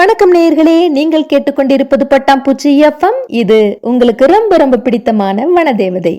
வணக்கம் நேயர்களே நீங்கள் கேட்டுக்கொண்டிருப்பது பட்டாம்பூச்சி எஃப்எம். இது உங்களுக்கு ரொம்ப ரொம்ப பிடித்தமான வனதேவதை.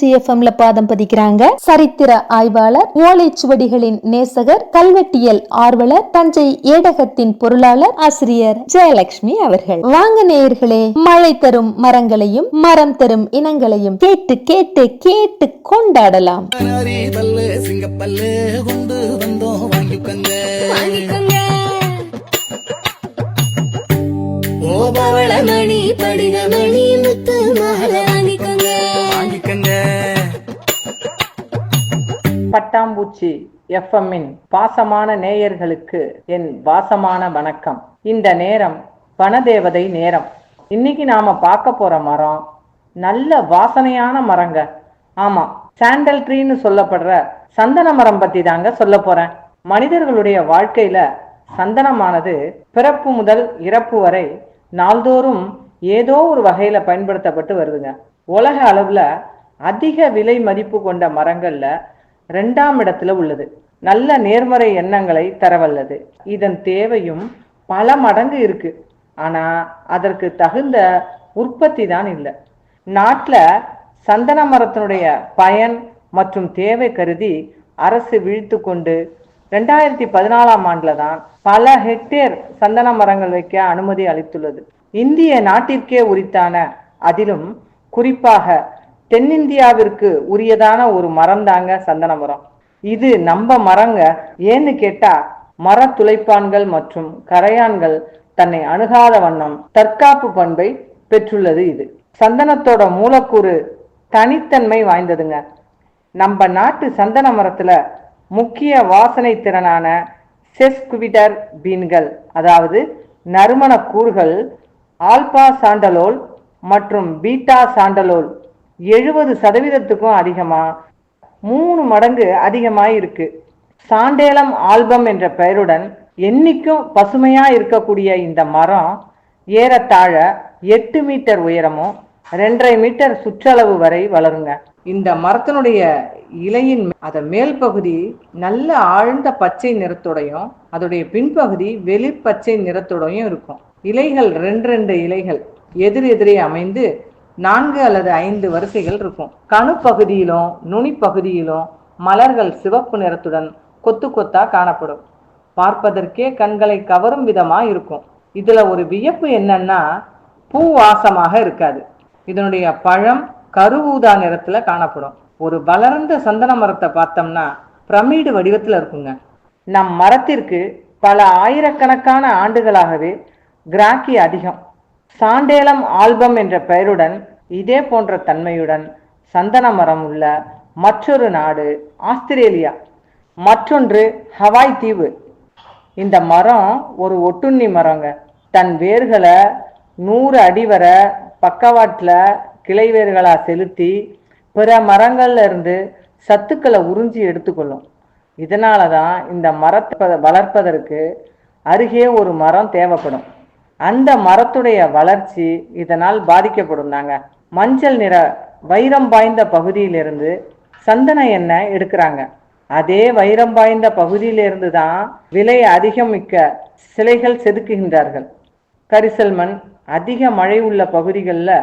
எஃப்எம்ல பாதம் பதிக்கிறாங்க. சரித்திர ஆய்வாளர் ஓலைச்சுவடிகளின் நேசகர் கல்வெட்டியல் ஆர்வலர் தஞ்சை ஏடகத்தின் பொருளாளர் ஆசிரியர் ஜெயலட்சுமி அவர்கள். வாங்க நேயர்களே மழை தரும் மரங்களையும் மரம் தரும் இனங்களையும் கேட்டு கேட்டு கேட்டு கொண்டாடலாம். நரி பல்லு சிங்கப்பல்லு கொண்டு வந்தோம் வாங்கிக்கோங்க. ஓ பவளமணி படிகமணி முத்து மாலை பட்டாம்பூச்சி எஃப்எம்மின் பாசமான நேயர்களுக்கு என் வாசமான வணக்கம். இந்த நேரம் வனதேவதை நேரம். இன்னைக்கு நாம பார்க்க போற மரம் நல்ல வாசனையான மரங்க. ஆமா சாண்டல் ட்ரீன்னு சொல்லப்படுற சந்தன மரம் பத்தி தாங்க சொல்ல போறேன். மனிதர்களுடைய வாழ்க்கையில சந்தனமானது பிறப்பு முதல் இறப்பு வரை நாள்தோறும் ஏதோ ஒரு வகையில பயன்படுத்தப்பட்டு வருதுங்க. உலக அளவுல அதிக விலை மதிப்பு கொண்ட மரங்கள்ல ரெண்டாம் இடத்துல உள்ளது. நல்ல நேர்மறை எண்ணங்களை தரவல்லது. இதன் தேவையும் பல மடங்கு இருக்கு. ஆனா அதற்கு தகுந்த உற்பத்தி தான் இல்லை. நாட்டில் சந்தன மரத்தினுடைய பயன் மற்றும் தேவை கருதி அரசு விழித்து கொண்டு ரெண்டாயிரத்தி பதினாலாம் ஆண்டுல தான் பல ஹெக்டேர் சந்தன மரங்கள் வைக்க அனுமதி அளித்துள்ளது. இந்திய நாட்டிற்கே உரித்தான அதிலும் குறிப்பாக தென்னிந்தியாவிற்கு உரியதான ஒரு மரம் தாங்க சந்தன மரம் இது நம்ம மரங்க. ஏன்னு கேட்டா மர துளைப்பான்கள் மற்றும் கரையான்கள் தன்னை அணுகாத வண்ணம் தற்காப்பு பண்பை பெற்றுள்ளது இது. சந்தனத்தோட மூலக்கூறு தனித்தன்மை வாய்ந்ததுங்க. நம்ம நாட்டு சந்தன மரத்துல முக்கிய வாசனை திறனான செஸ்குவிடர் பீன்கள் அதாவது நறுமண கூறுகள் ஆல்பா சாண்டலோல் மற்றும் பீட்டா சாண்டலோல் எழுபது சதவீதத்துக்கும் அதிகமா மூணு மடங்கு அதிகமாக இருக்கு. சாண்டேலம் ஆல்பம் என்ற பெயருடன் என்னைக்கும் பசுமையா இருக்கக்கூடிய இந்த மரம் ஏறத்தாழ எட்டு மீட்டர் உயரமும் ரெண்டரை மீட்டர் சுற்றளவு வரை வளருங்க. இந்த மரத்தினுடைய இலையின் அதை மேல் பகுதி நல்ல ஆழ்ந்த பச்சை நிறத்தோடையும் அதோடைய பின்பகுதி வெளிர் பச்சை நிறத்தோடையும் இருக்கும். இலைகள் ரெண்டு ரெண்டு இலைகள் எதிர் எதிரே அமைந்து நான்கு அல்லது ஐந்து வரிசைகள் இருக்கும். கணு பகுதியிலும் நுனி பகுதியிலும் மலர்கள் சிவப்பு நிறத்துடன் கொத்து கொத்தா காணப்படும். பார்ப்பதற்கே கண்களை கவரும் விதமா இருக்கும். இதுல ஒரு வியப்பு என்னன்னா பூ வாசமாக இருக்காது. இதனுடைய பழம் கருவூதா நிறத்துல காணப்படும். ஒரு வளர்ந்த சந்தன மரத்தை பார்த்தோம்னா பிரமிடு வடிவத்துல இருக்குங்க. நம் மரத்திற்கு பல ஆயிரக்கணக்கான ஆண்டுகளாகவே கிராக்கி அதிகம். சாண்டேலம் ஆல்பம் என்ற பெயருடன் இதே போன்ற தன்மையுடன் சந்தன மரம் உள்ள மற்றொரு நாடு ஆஸ்திரேலியா. மற்றொன்று ஹவாய் தீவு. இந்த மரம் ஒரு ஒட்டுண்ணி மரங்க. தன் வேர்களை நூறு அடி வர பக்கவாட்டில் கிளை வேர்களாக செலுத்தி பிற மரங்கள்ல இருந்து சத்துக்களை உறிஞ்சி எடுத்துக்கொள்ளும். இதனால தான் இந்த மரத்தை வளர்ப்பதற்கு அருகே ஒரு மரம் தேவைப்படும். அந்த மரத்துடைய வளர்ச்சி இதனால் பாதிக்கப்படும் தாங்க மஞ்சள் நிற வைரம் பாய்ந்த பகுதியிலிருந்து சந்தன எண்ணெய் எடுக்கிறாங்க. அதே வைரம் பாய்ந்த பகுதியிலிருந்து தான் விலை அதிகம் மிக்க சிலைகள் செதுக்குகின்றார்கள். கரிசல் மண் அதிக மழை உள்ள பகுதிகளில்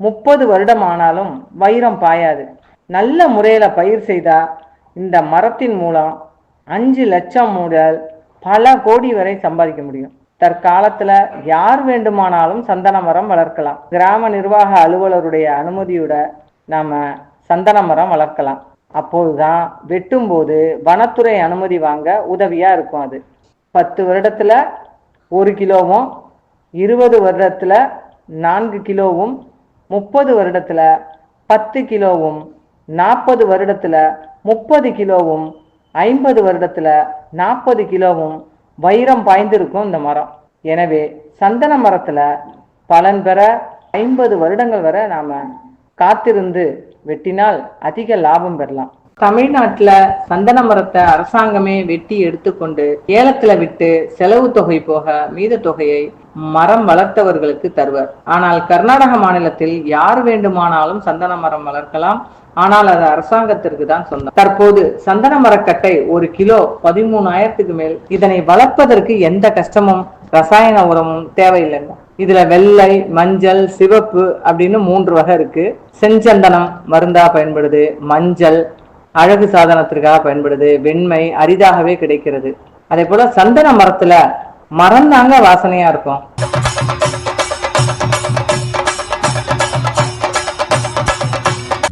முப்பது வருடம் ஆனாலும் வைரம் பாயாது. நல்ல முறையில் பயிர் செய்தா இந்த மரத்தின் மூலம் அஞ்சு லட்சம் முதல் பல கோடி வரை சம்பாதிக்க முடியும். தற்காலத்துல யார் வேண்டுமானாலும் சந்தன மரம் வளர்க்கலாம். கிராம நிர்வாக அலுவலருடைய அனுமதியோட நாம சந்தன மரம் வளர்க்கலாம். அப்போதுதான் வெட்டும்போது வனத்துறை அனுமதி வாங்க உதவியா இருக்கும் அது. பத்து வருடத்துல ஒரு கிலோவும் இருபது வருடத்துல நான்கு கிலோவும் முப்பது வருடத்துல பத்து கிலோவும் நாற்பது வருடத்துல முப்பது கிலோவும் ஐம்பது வருடத்துல நாற்பது கிலோவும் வைரம் பாய்ந்திருக்கும் இந்த மரம். எனவே சந்தன மரத்துல பலன் பெற ஐம்பது வருடங்கள் வரை நாம காத்திருந்து வெட்டினால் அதிக லாபம் பெறலாம். தமிழ்நாட்டுல சந்தன மரத்தை அரசாங்கமே வெட்டி எடுத்துக்கொண்டு ஏலத்துல விட்டு செலவு தொகை போக மீத தொகையை மரம் வளர்த்தவர்களுக்கு தருவர். ஆனால் கர்நாடக மாநிலத்தில் யார் வேண்டுமானாலும் சந்தன மரம் வளர்க்கலாம். ஆனால் அது அரசாங்கத்திற்கு தான் சொந்தம். தற்போது சந்தன மரக்கட்டை ஒரு கிலோ பதிமூணாயிரத்துக்கு மேல். இதனை வளர்ப்பதற்கு எந்த கஷ்டமும் ரசாயன உரமும் தேவையில்லைங்க. இதுல வெள்ளை மஞ்சள் சிவப்பு அப்படின்னு மூன்று வகை இருக்கு. செஞ்சந்தனம் மருந்தா பயன்படுது மஞ்சள் அழகு சாதனத்திற்காக பயன்படுது வெண்மை அரிதாகவே கிடைக்கிறது. அதே போல சந்தன மரத்துல மரம் தாங்க வாசனையா இருக்கும்.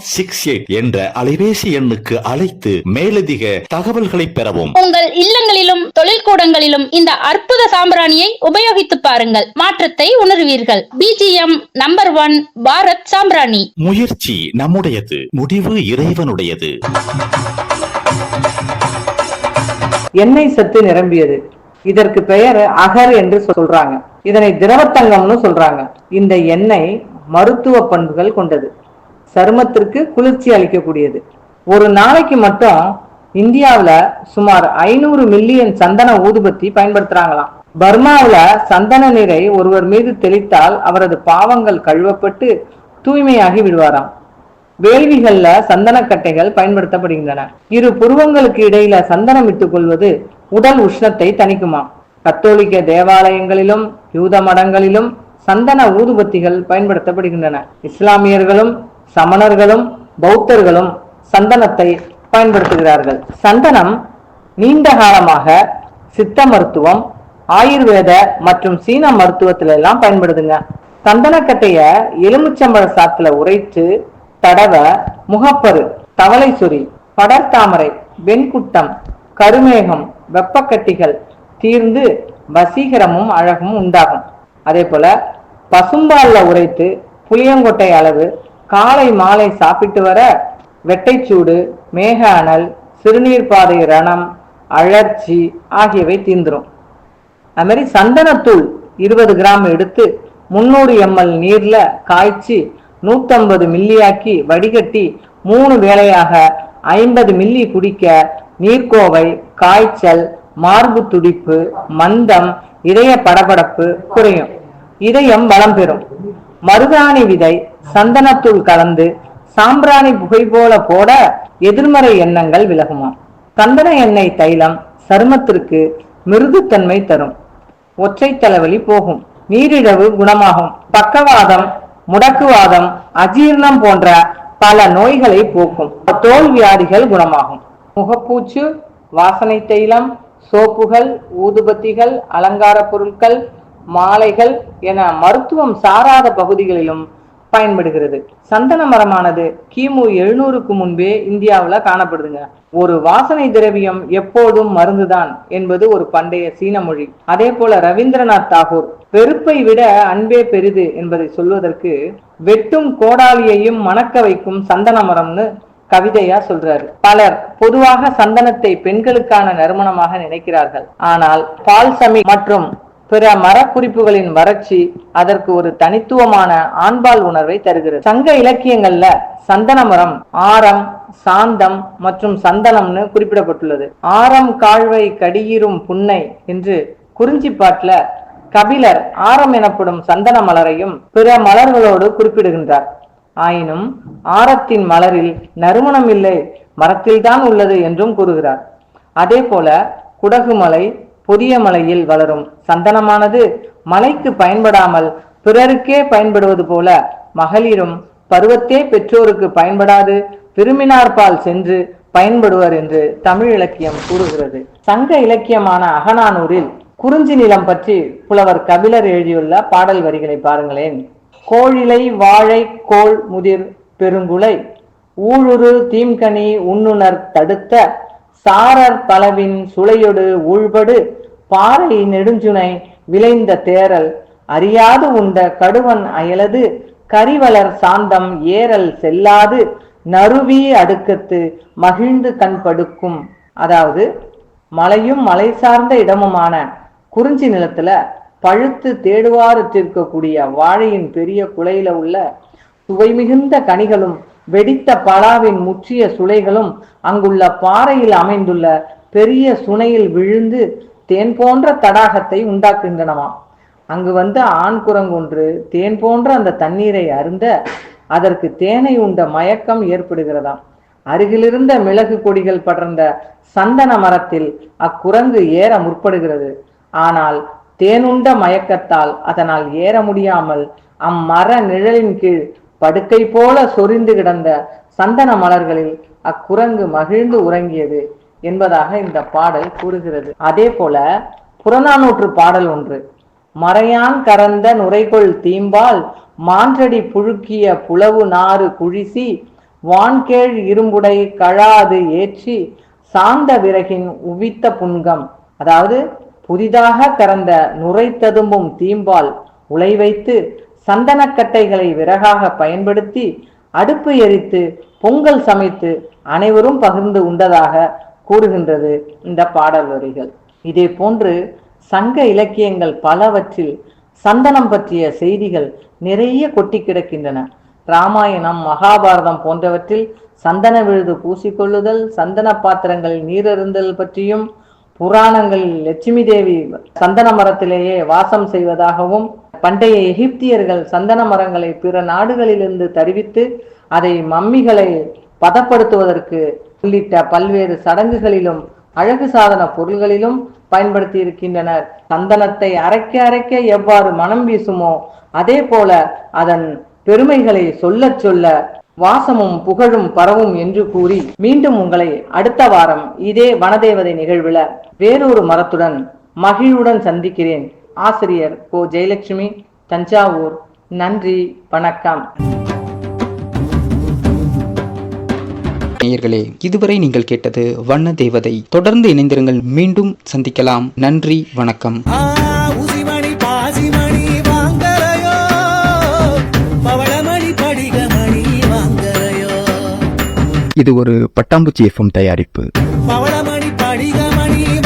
six eight என்ற அலைபேசி எண்ணுக்கு அழைத்து மேலதிக தகவல்களை பெறவும். உங்கள் இல்லங்களிலும் தொழில்கூடங்களிலும் இந்த அற்புத சாம்பிராணியை உபயோகித்து பாருங்கள். மாற்றத்தை உணர்வீர்கள். பிஜிஎம் நம்பர் ஒன் பாரத் சாம்பிராணி. முயற்சி நம்முடையது முடிவு இறைவனுடையது. எண்ணெய் சத்து நிரம்பியது. இதற்கு பெயர் அகர் என்று சொல்றாங்க. இதனை திரவத்தங்கம்னு சொல்றாங்க. இந்த எண்ணெய் மருத்துவ பண்புகள் கொண்டது. சருமத்திற்கு குளிர்ச்சி அளிக்கக்கூடியது. ஒரு நாளைக்கு மட்டும் இந்தியாவில சுமார் ஐநூறு மில்லியன் சந்தன ஊதுபத்தி பயன்படுத்துறாங்களாம். பர்மாவுல சந்தன நீரை ஒருவர் மீது தெளித்தால் அவரது பாவங்கள் கழுவப்பட்டு தூய்மையாகி விடுவாராம். வேள்விகள்ல சந்தனக்கட்டைகள் பயன்படுத்தப்படுகின்றன. இரு புருவங்களுக்கு இடையில சந்தனம் இட்டுக் கொள்வது உடல் உஷ்ணத்தை தணிக்குமாம். கத்தோலிக்க தேவாலயங்களிலும் யூத மடங்களிலும் சந்தன ஊதுபத்திகள் பயன்படுத்தப்படுகின்றன. இஸ்லாமியர்களும் சமணர்களும் பௌத்தர்களும் சந்தனத்தை பயன்படுத்துகிறார்கள். சந்தனம் நீண்ட காலமாக சித்த மருத்துவம் ஆயுர்வேத மற்றும் சீன மருத்துவத்துல எல்லாம் பயன்படுதுங்க. சந்தனக்கட்டைய எலுமிச்சம்பழ சாத்துல உரைத்து தடவ முகப்பரு தவளை சொறி படர்தாமரை வெண்குட்டம் கருமேகம் வெப்பக்கட்டிகள் தீர்ந்து வசீகரமும் அழகும் உண்டாகும். அதே போல பசும்பால்ல உரைத்து புளியங்கொட்டை அளவு காலை மாலை சாப்பிட்டு வர வெட்டைச்சூடு மேக அனல் சிறுநீர் பாதை ரணம் அழற்சி ஆகியவை தீந்துரும். அது மாதிரி சந்தனத்தூள் இருபது கிராம் எடுத்து முந்நூறு எம்எல் நீர்ல காய்ச்சி நூத்தம்பது மில்லியாக்கி வடிகட்டி மூணு வேளையாக ஐம்பது மில்லி குடிக்க நீர்க்கோவை காய்ச்சல் மார்பு துடிப்பு மந்தம் இதய படபடப்பு குறையும். இதயம் வளம் பெறும். மருதாணி விதை சந்தனத்தூள் கலந்து சாம்பிராணி புகை போல போட எதிர்மறை எண்ணங்கள் விலகுமாம் சந்தன எண்ணெய் தைலம் சருமத்திற்கு மிருதுத்தன்மை தரும். ஒற்றை தலைவலி போகும். நீரிழவு குணமாகும். பக்கவாதம் முடக்குவாதம் அஜீரணம் போன்ற பல நோய்களை போக்கும். தோல் வியாதிகள் குணமாகும். முகப்பூச்சு வாசனை தைலம் சோப்புகள் ஊதுபத்திகள் அலங்கார பொருட்கள் மாலைகள் என மருத்துவம் சாராத பகுதிகளிலும் பயன்படுகிறது. சந்தன மரமானது கிமு எழுநூறுக்கு முன்பே இந்தியாவில் காணப்படுதுங்க. ஒரு வாசனை திரவியம் எப்போதும் மருந்துதான் என்பது ஒரு பண்டைய சீன மொழி. அதே போல ரவீந்திரநாத் தாகூர் வெறுப்பை விட அன்பே பெரிது என்பதை சொல்வதற்கு வெட்டும் கோடாலியையும் மணக்க வைக்கும் சந்தன மரம்னு கவிதையா சொல்றாரு. பலர் பொதுவாக சந்தனத்தை பெண்களுக்கான நறுமணமாக நினைக்கிறார்கள். ஆனால் பால்சமி மற்றும் பிற மரக்குறிப்புகளின் வறட்சி அதற்கு ஒரு தனித்துவமான ஆண்பால் உணர்வை தருகிறது. சங்க இலக்கியங்கள்ல சந்தன மரம் ஆரம் சாந்தம் மற்றும் சந்தனம்னு குறிப்பிடப்பட்டுள்ளது. ஆரம் காழ்வை கடியிரும் புன்னை என்று குறிஞ்சிப்பாட்டுல கபிலர் ஆரம் எனப்படும் சந்தன மலரையும் பிற மலர்களோடு குறிப்பிடுகின்றார். ஆயினும் ஆரத்தின் மலரில் நறுமணம் இல்லை மரத்தில்தான் உள்ளது என்றும் கூறுகிறார். அதே போல குடகுமலை புதிய மலையில் வளரும். சந்தனமானது மலைக்கு பயன்படாமல் பிறருக்கே பயன்படுவது போல மகளிரும் பருவத்தே பெற்றோருக்கு பயன்படாது விரும்பினார்பால் சென்று பயன்படுவர் என்று தமிழ் இலக்கியம் கூறுகிறது. சங்க இலக்கியமான அகநானூரில் குறிஞ்சி நிலம் பற்றி புலவர் கபிலர் எழுதியுள்ள பாடல் வரிகளை பாருங்களேன். கோழிலை வாழை கோள் முதிர் பெருங்குலை ஊழுரு தீம்கனி உண்ணுணர் தடுத்த சாரர் பலவின் சுளையொடு ஊழ்படு பாறை நெடுஞ்சுனை விளைந்த தேரல் அறியாது உண்ட கடுவன் அயலது கரிவலர் சாந்தம் ஏறல் செல்லாது நறுவி அடுக்கத்து மகிழ்ந்து கண் படுக்கும். அதாவது மலையும் மலை சார்ந்த இடமுமான குறிஞ்சி நிலத்துல பழுத்து தேடுவாறு வாழையின் பெரிய குலையில உள்ள சுவை மிகுந்த கனிகளும் வெடித்த பலாவின் முற்றிய சுளைகளும் அங்குள்ள பாறையில் அமைந்துள்ள பெரிய சுனையில் விழுந்து தேன் போன்ற தடாகத்தை உண்டாக்குகின்றனவாம். அங்கு வந்த ஆண் குரங்கொன்று தேன் போன்ற அந்த தண்ணீரை அருந்த அதற்கு தேனை உண்ட மயக்கம் ஏற்படுகிறதாம். அருகிலிருந்த மிளகு கொடிகள் படர்ந்த சந்தன மரத்தில் அக்குரங்கு ஏற முற்படுகிறது. ஆனால் தேனுண்ட மயக்கத்தால் அதனால் ஏற முடியாமல் அம்மர நிழலின் கீழ் படுக்கை போல சொரிந்து கிடந்த சந்தன மலர்களில் அக்குரங்கு மகிழ்ந்து உறங்கியது என்பதாக இந்த பாடல் கூறுகிறது. அதே போல புறநானூற்று பாடல் ஒன்று. மறையான் கறந்த நுரைகொள் தீம்பால் மான்றடி புழுக்கிய புலவு நாறு குழிசி வான்கேழ் இரும்புடை கழாது ஏற்றி சாந்த விறகின் உவித்த புன்கம். அதாவது புதிதாக கறந்த நுரை ததும்பும் தீம்பால் உலை வைத்து சந்தனக்கட்டைகளை விறகாக பயன்படுத்தி அடுப்பு எரித்து பொங்கல் சமைத்து அனைவரும் பகிர்ந்து உண்டதாக கூறுகின்றது இந்த பாடல் வரிகள். இதே போன்று சங்க இலக்கியங்கள் பலவற்றில் சந்தனம் பற்றிய செய்திகள் நிறைய கொட்டி கிடக்கின்றன. ராமாயணம் மகாபாரதம் போன்றவற்றில் சந்தன விழுது பூசிக்கொள்ளுதல் சந்தன பாத்திரங்களில் நீரருந்தல் பற்றியும் புராணங்களில் லட்சுமி தேவி சந்தன மரத்திலேயே வாசம் செய்வதாகவும் பண்டைய எகிப்தியர்கள் சந்தன மரங்களை பிற நாடுகளிலிருந்து தருவித்து அதை மம்மிகளை பதப்படுத்துவதற்கு உள்ளிட்ட பல்வேறு சடங்குகளிலும் அழகு சாதன பொருள்களிலும் பயன்படுத்தி இருக்கின்றனர் சந்தனத்தை அரைக்க அரைக்க எவ்வாறு மனம் வீசுமோ அதே போல அதன் பெருமைகளை சொல்லச் சொல்ல வாசமும் புகழும் பரவும் என்று கூறி மீண்டும் உங்களை அடுத்த வாரம் இதே வனதேவதை நிகழ்வுல வேறொரு மரத்துடன் மகிழ்வுடன் சந்திக்கிறேன். ஆசிரியர் கோ. ஜெயலட்சுமி தஞ்சாவூர். நன்றி வணக்கம். நேயர்களே இதுவரை நீங்கள் கேட்டது வண்ண தேவதை தொடர்ந்து இணைந்திருங்கள் மீண்டும் சந்திக்கலாம். நன்றி வணக்கம். இது ஒரு பட்டாம்பூச்சி எஃப்எம் தயாரிப்பு. பவளமணி படிகமணி